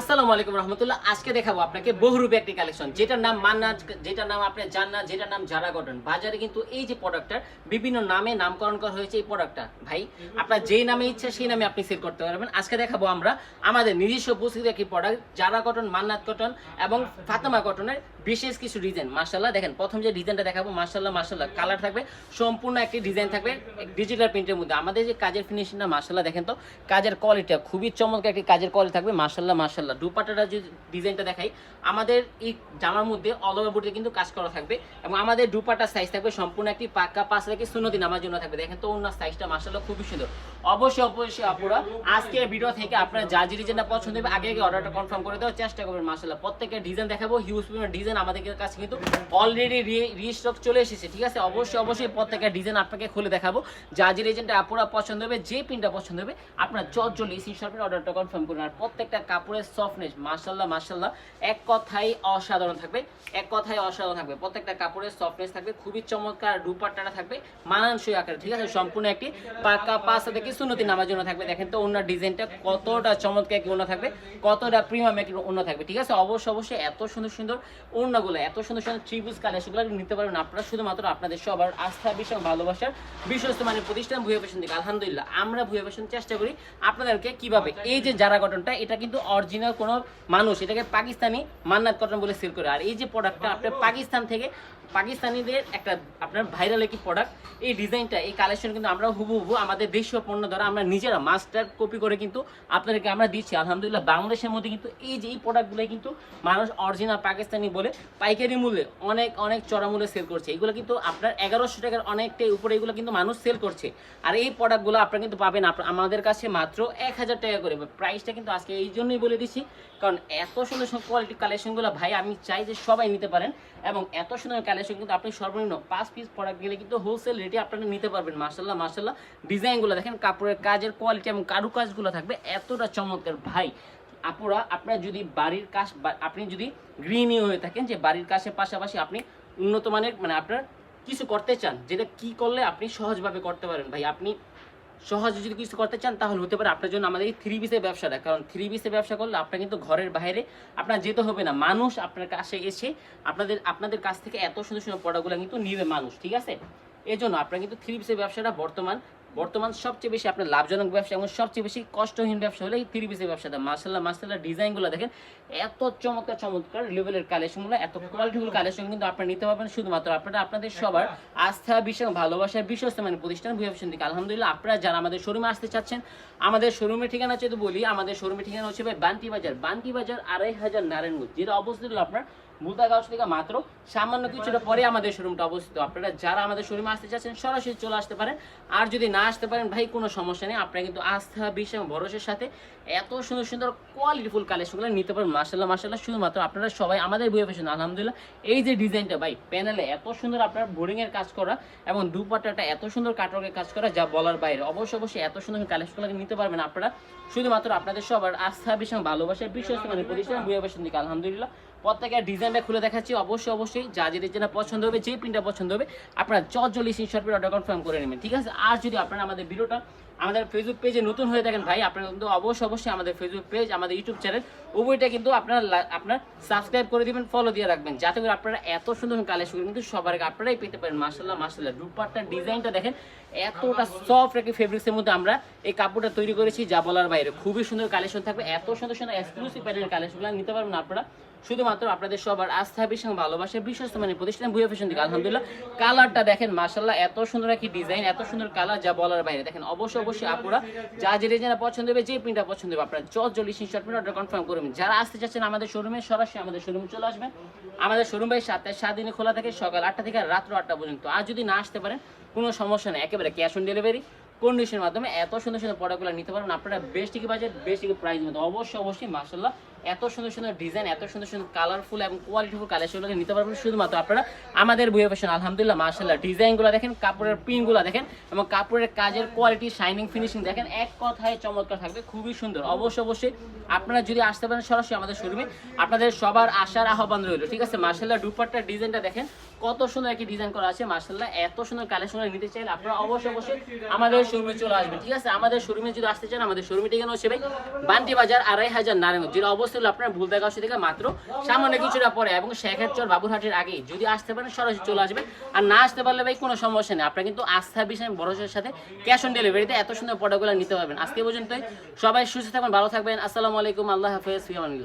আসসালামু আলাইকুম রহমতুল্লাহ। আজকে দেখাবো আপনাকে বহুরূপী একটি কালেকশন, যেটার নাম মান্না যেটার নাম আপনি জান না যেটার নাম জারা গঠন। বাজারে কিন্তু এই যে প্রোডাক্টটার বিভিন্ন নামে নামকরণ করা হয়েছে এই প্রোডাক্টটা। ভাই, আপনার যেই নামে ইচ্ছা সেই নামে আপনি সেল করতে পারবেন। আজকে দেখাবো আমরা আমাদের নিজস্ব উপস্থিত একটি product Zara cotton Mannat cotton এবং ফাতেমা কটনের বিশেষ কিছু ডিজাইন মার্শাল্লাহ দেখেন, প্রথম যে ডিজাইনটা দেখাবো মার্শাল্লাহ মার্শাল্লাহ কালার থাকবে, সম্পূর্ণ একটি ডিজাইন থাকবে ডিজিটাল প্রিন্টের মধ্যে। আমাদের যে কাজের ফিনিশিংটা মার্শাল্লাহ দেখেন তো, কাজের কোয়ালিটিটা খুবই চমৎকার একটি কাজের কোয়ালিটি থাকবে মার্শাল্লাহ মার্শাল্লাহ দুপাটাটা যে ডিজাইনটা দেখাই, আমাদের এই জামার মধ্যে অল ওভার বডিতে কিন্তু কাজ করা থাকবে, এবং আমাদের দুপাটার সাইজ থাকবে সম্পূর্ণ একটি পাক্কা পাঁচ রেখে সুন্নতি নামার জন্য থাকবে। দেখেন তো, অন্য সাইজটা মার্শাল্লাহ খুবই সুন্দর। অবশ্যই অবশ্যই, আপুরা, আজকের ভিডিও থেকে আপনারা যা যে ডিজাইনটা পছন্দ হবে, আগে আগে অর্ডারটা কনফার্ম করে দেওয়ার চেষ্টা করবেন মার্শাল্লাহ প্রত্যেকটা ডিজাইন দেখাবো হিউজ পরিমাণ ডিজাইন আমাদের কাছে কিন্তু অলরেডি রিস্টক চলে এসেছে, ঠিক আছে? অবশ্যই অবশ্যই প্রত্যেকটা ডিজাইন আপনাকে খুলে দেখাবো। যা যে ডিজাইনটা আপুরা পছন্দ হবে, যে প্রিন্টটা পছন্দ হবে, আপনার চট ইসি শপের অর্ডারটা কনফার্ম করুন। আর প্রত্যেকটা কাপড়ের সফটনেস মার্শাল্লাহ মার্শাল্লাহ এক কথাই অসাধারণ থাকবে, এক কথাই অসাধারণ থাকবে। প্রত্যেকটা কাপড়ের সফটনেস থাকবে, খুবই চমৎকার দুপাট্টাটা থাকবে, মানানসই আকারে, ঠিক আছে? সম্পূর্ণ একটি পাকা পাঁচটা থেকে সুন্নতি নামার জন্য থাকবে। দেখেন তো, ওনার ডিজাইনটা কতটা চমৎকার একটি ওনা থাকবে, কতটা প্রিমিয়াম একটি ওনা থাকবে, ঠিক আছে? অবশ্যই অবশ্যই, এত সুন্দর সুন্দর ওড়নাগুলো এত সুন্দর সুন্দর ত্রিভুজ কালেকশনগুলো নিতে পারবেন আপনারা শুধুমাত্র আপনাদের সবার আস্থা বিশ্বাস ভালোবাসার বিশ্বস্ত মানে প্রতিষ্ঠান ভূয়া ফ্যাশন থেকে। আলহামদুলিল্লাহ আমরা ভূয়া ফ্যাশন চেষ্টা করি আপনাদেরকে কীভাবে এই যে যারা গঠনটা এটা কিন্তু অরিজিনাল কোনো মানুষ এটাকে পাকিস্তানি মান্নাত কটন বলে সেল করে। আর এই যে প্রোডাক্টটা আপনার পাকিস্তান থেকে পাকিস্তানিদের একটা আপনার ভাইরাল একটি প্রোডাক্ট এই ডিজাইনটা এই কালেকশন কিন্তু আমরা হুবহু আমাদের দেশীয় পণ্য দ্বারা আমরা নিজেরা মাস্টার কপি করে কিন্তু আপনাদেরকে আমরা দিচ্ছি। আলহামদুলিল্লাহ, বাংলাদেশের মধ্যে কিন্তু এই যে এই প্রোডাক্টগুলো কিন্তু মানুষ অরিজিনাল পাকিস্তানি বলে পাইকারি মূল্যে অনেক অনেক চড়া মূল্যে সেল করছে। এগুলো কিন্তু আপনার এগারোশো টাকার অনেকটাই উপরে এগুলো কিন্তু মানুষ সেল করছে। আর এই প্রোডাক্টগুলো আপনারা কিন্তু পাবেন আমাদের কাছে মাত্র এক হাজার টাকা করে। প্রাইসটা কিন্তু আজকে এই জন্যই বলে দিচ্ছি, কারণ এত সুন্দর সুন্দর কোয়ালিটি কালেকশনগুলো ভাই, আমি চাই যে সবাই নিতে পারেন এবং এত সুন্দর কালেকশন কিন্তু আপনি সর্বনিম্ন পাঁচ পিস প্রোডাক্ট গেলে কিন্তু হোলসেল রেটে আপনারা নিতে পারবেন মার্শাল্লাহ মার্শাল্লাহ ডিজাইনগুলো দেখেন, কাপড়ের কাজের কোয়ালিটি এবং কারুকাজগুলো থাকবে এতটা চমৎকার। ভাই, আপুরা, আপনার যদি বাড়ির কাজ আপনি যদি গৃহিণী হয়ে থাকেন, যে বাড়ির কাজের পাশাপাশি আপনি উন্নত মানের মানে আপনার কিছু করতে চান, যেটা কি করলে আপনি সহজভাবে করতে পারেন? ভাই, আপনি সহজে যদি কিছু করতে চান, তাহলে হতে পারে আপনার জন্য আমাদের এই থ্রি বিসের ব্যবসাটা। কারণ থ্রি বিসের ব্যবসা করলে আপনার কিন্তু ঘরের বাইরে আপনার যেতে হবে না। মানুষ আপনার কাছে এসে আপনাদের আপনাদের কাছ থেকে এত সুন্দর সুন্দর প্রোডাক্টগুলো কিন্তু নিবে মানুষ, ঠিক আছে? এই জন্য আপনার কিন্তু থ্রি বিসের ব্যবসাটা বর্তমান বর্তমান সবচেয়ে বেশি আপনার লাভজনক ব্যবসা এবং সবচেয়ে বেশি কষ্টহীন ব্যবসা হলে এই থ্রি পিসের ব্যবসাটা। মার্শাল্লাহ মার্শাল্লাহ ডিজাইনগুলো দেখেন এত চমৎকার চমৎকার লেভেলের কালেকশনগুলো এত কোয়ালিটিফুল কালেকশন কিন্তু আপনারা নিতে পারবেন শুধুমাত্র আপনারা আপনাদের সবার আস্থা বিশ্বাস ভালোবাসার বিশ্বস্ত মানে প্রতিষ্ঠান ভুয়া ফ্যাশন থেকে আলহামদুলিল্লাহ আপনারা যারা আমাদের শোরুমে আসতে চাচ্ছেন আমাদের শোরুমের ঠিকানা যদি বলি আমাদের শোরুমের ঠিকানা হচ্ছে ভাই বান্টি বাজার। বান্তি বাজার আড়াই হাজার নারায়ণগঞ্জ যেটা অবস্থিত আপনার মুদাগাঁও থেকে মাত্র। সামান্য কিছুটা পরে আমাদের শোরুমটা অবস্থিত। আপনারা যারা আমাদের শোরুমে আসতে চাচ্ছেন, সরাসরি চলে আসতে পারেন। আর যদি না আসতে পারেন, ভাই, কোনো সমস্যা নেই। আপনারা কিন্তু আস্থা, বিশ্বাস ভরসার সাথে এত সুন্দর সুন্দর কোয়ালিটিফুল কালেকশনগুলো নিতে পারেন মার্শাল্লাহ মার্শাল্লাহ শুধুমাত্র আপনারা সবাই আমাদের বইয়ে পেয়েছেন আলহামদুলিল্লাহ। এই যে ডিজাইনটা ভাই প্যানেলে এত সুন্দর আপনার বোরিংয়ের কাজ করা এবং দুপাট্টাটা এত সুন্দর কাটওয়ার্কের কাজ করা, যা বলার বাইরে। অবশ্যই অবশ্যই এত সুন্দর কালেকশনগুলো নিতে পারবেন আপনারা। শুধুমাত্র আপনাদের সবার আস্থা, বিশ্বাস ভালোবাসার বিশ্বস্ত মানে প্রতিষ্ঠান বইয়ে পেয়েছেন আলহামদুলিল্লাহ। প্রত্যেকের ডিজাইনটা খুলে দেখাচ্ছি। অবশ্যই অবশ্যই যা যে ডিজাইনটা পছন্দ হবে, যে প্রিন্টটা পছন্দ হবে, আপনারা চল্লিশ স্ক্রিনশট অর্ডার কনফার্ম করে নেবেন, ঠিক আছে? আর যদি আপনারা আমাদের ভিডিওটা আমাদের ফেসবুক পেজে নতুন হয়ে থাকেন, ভাই, আপনারা কিন্তু অবশ্যই অবশ্যই আমাদের ফেসবুক পেজ আমাদের ইউটিউব চ্যানেল উভয়টা কিন্তু আপনারা আপনার সাবস্ক্রাইব করে দিবেন ফলো দিয়ে রাখবেন, যাতে করে আপনারা এত সুন্দর কালেকশন কিন্তু সবার আগে আপনারাই পেতে পারেন। মার্শাল্লাহ মার্শাল্লাহ দুপাট্টার ডিজাইনটা দেখেন, এতটা সফট একটি ফেব্রিক্সের মধ্যে আমরা এই কাপড়টা তৈরি করেছি, যা বলার বাইরে। খুবই সুন্দর কালেকশন থাকবে, এত সুন্দর সুন্দর এক্সক্লুসিভ প্যাটার্নের কালেকশনগুলো নিতে পারবেন আপনারা। শুধুমাত্র আপনাদের সবার আস্থা, বিশ্বাস ভালোবাসা, বিশ্বস্ত মানে প্রতিষ্ঠান ভুয়া ফ্যাশন থেকে আলহামদুলিল্লাহ। কালারটা দেখেন মার্শাল্লাহ এত সুন্দর একটি ডিজাইন এত সুন্দর কালার যা বলার বাইরে। দেখেন, অবশ্যই অবশ্যই আপুরা, যা যে ডিজাইন পছন্দ হবে, যে প্রিন্টটা পছন্দ হবে, আপনারা চট জলি শর্ট প্রিন্ট অর্ডার কনফার্ম করবেন যারা আসতে চাচ্ছেন আমাদের শোরুমে সরাসরি আমাদের শোরুমে চলে আসবেন। আমাদের শোরুম ভাই সাতটায় সাত দিনে খোলা থাকে, সকাল আটটা থেকে রাত্র আটটা পর্যন্ত। আর যদি না আসতে পারেন, কোনো সমস্যা নেই, একেবারে ক্যাশ অন ডেলিভারি কন্ডিশনের মাধ্যমে এত সুন্দর সুন্দর প্রোডাক্টগুলো নিতে পারবেন। আপনারা বেশ টিকি বাজেট বেশ টিকি প্রাইস মতো অবশ্যই অবশ্যই মার্শাল্লাহ এত সুন্দর সুন্দর ডিজাইন এত সুন্দর সুন্দর কালারফুল এবং কোয়ালিটিফুল কালেকশনগুলো নিতে পারবেন শুধুমাত্র আপনারা আমাদের বইয়ে ফ্যাশন আলহামদুলিল্লাহ মার্শাল্লাহ ডিজাইনগুলো দেখেন, কাপড়ের প্রিন্টগুলো দেখেন এবং কাপড়ের কাজের কোয়ালিটি শাইনিং ফিনিশিং দেখেন, এক কথায় চমৎকার থাকবে, খুবই সুন্দর। অবশ্যই অবশ্যই আপনারা যদি আসতে পারেন সরাসরি আমাদের শোরুমে আপনাদের সবার আসার আহ্বান রইল, ঠিক আছে? মার্শাল্লাহ দুপাট্টার ডিজাইনটা দেখেন, কত সুন্দর একটি ডিজাইন করা আছে মার্শাল্লাহ এত সুন্দর কালেকশন নিতে চাইলে আপনারা অবশ্যই অবশ্যই আমাদের শোরুমে চলে আসবেন, ঠিক আছে? আমাদের শোরুমে যদি আসতে চান, আমাদের শোরুমে ঠিকানা হচ্ছে ভাই। বান্টি বাজার, আড়াই হাজার নারায়ণ যেটা অবশ্যই হলো আপনার ভুল দেখা থেকে মাত্র সামান্য কিছুটা পরে এবং শেখের চর বাবুরহাটের আগে। যদি আসতে পারেন, সরাসরি চলে আসবেন। আর না আসতে পারলে ভাই কোনো সমস্যা নেই। আপনার কিন্তু আস্থা বিষয় ভরসার সাথে ক্যাশ অন ডেলিভারিতে এত সুন্দর প্রোডাক্টগুলো নিতে পারবেন। আজকে পর্যন্ত সবাই সুস্থ থাকবেন, ভালো থাকবেন। আসসালামু আলাইকুম। আল্লাহ হাফেজ। ফিয়ামানিল্লাহ।